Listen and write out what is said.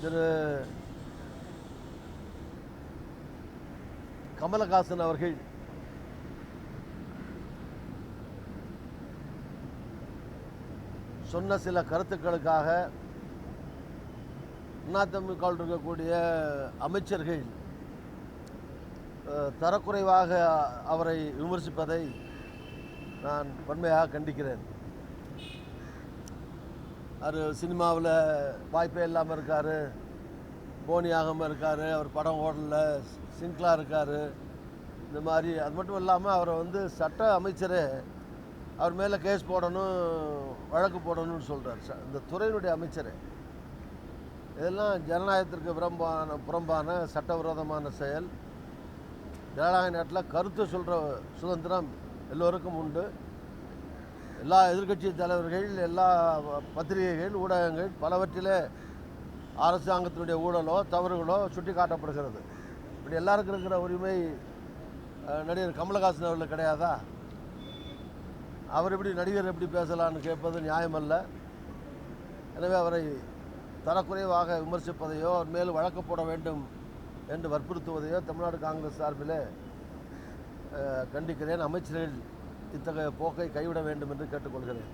திரு கமலஹாசன் அவர்கள் சொன்ன சில கருத்துக்களுக்காக அதிமுகவில் இருக்கக்கூடிய அமைச்சர்கள் தரக்குறைவாக அவரை விமர்சிப்பதை நான் வன்மையாக கண்டிக்கிறேன். அவர் சினிமாவில் வாய்ப்பே இல்லாமல் இருக்கார். போனி ஆகாமல் இருக்கார். அவர் படம் ஓடல. சிங்கிளாக இருக்கார். இந்த மாதிரி அது மட்டும் இல்லாமல் அவரை வந்து சட்ட அமைச்சரே அவர் மேலே கேஸ் போடணும் வழக்கு போடணும்னு சொல்கிறார் இந்த துறையினுடைய அமைச்சர். இதெல்லாம் ஜனநாயகத்திற்கு புறம்பான புறம்பான சட்டவிரோதமான செயல். ஜனநாயக நாட்டில் கருத்து சொல்கிற சுதந்திரம் எல்லோருக்கும் உண்டு. எல்லா எதிர்க்கட்சி தலைவர்கள் எல்லா பத்திரிகைகள் ஊடகங்கள் பலவற்றிலே அரசாங்கத்தினுடைய ஊழலோ தவறுகளோ சுட்டி காட்டப்படுகிறது இப்படி எல்லாருக்கும் இருக்கிற உரிமை நடிகர் கமலஹாசன் அவர்கள் கிடையாதா? அவர் எப்படி நடிகர் எப்படி பேசலான்னு கேட்பது நியாயமல்ல. எனவே அவரை தரக்குறைவாக விமர்சிப்பதையோ அவர் மேலும் வழக்கு போட வேண்டும் என்று வற்புறுத்துவதையோ தமிழ்நாடு காங்கிரஸ் சார்பிலே கண்டிக்கிறேன். அமைச்சர்கள் இத்தகைய போக்கை கைவிட வேண்டும் என்று கேட்டுக்கொள்கிறேன்.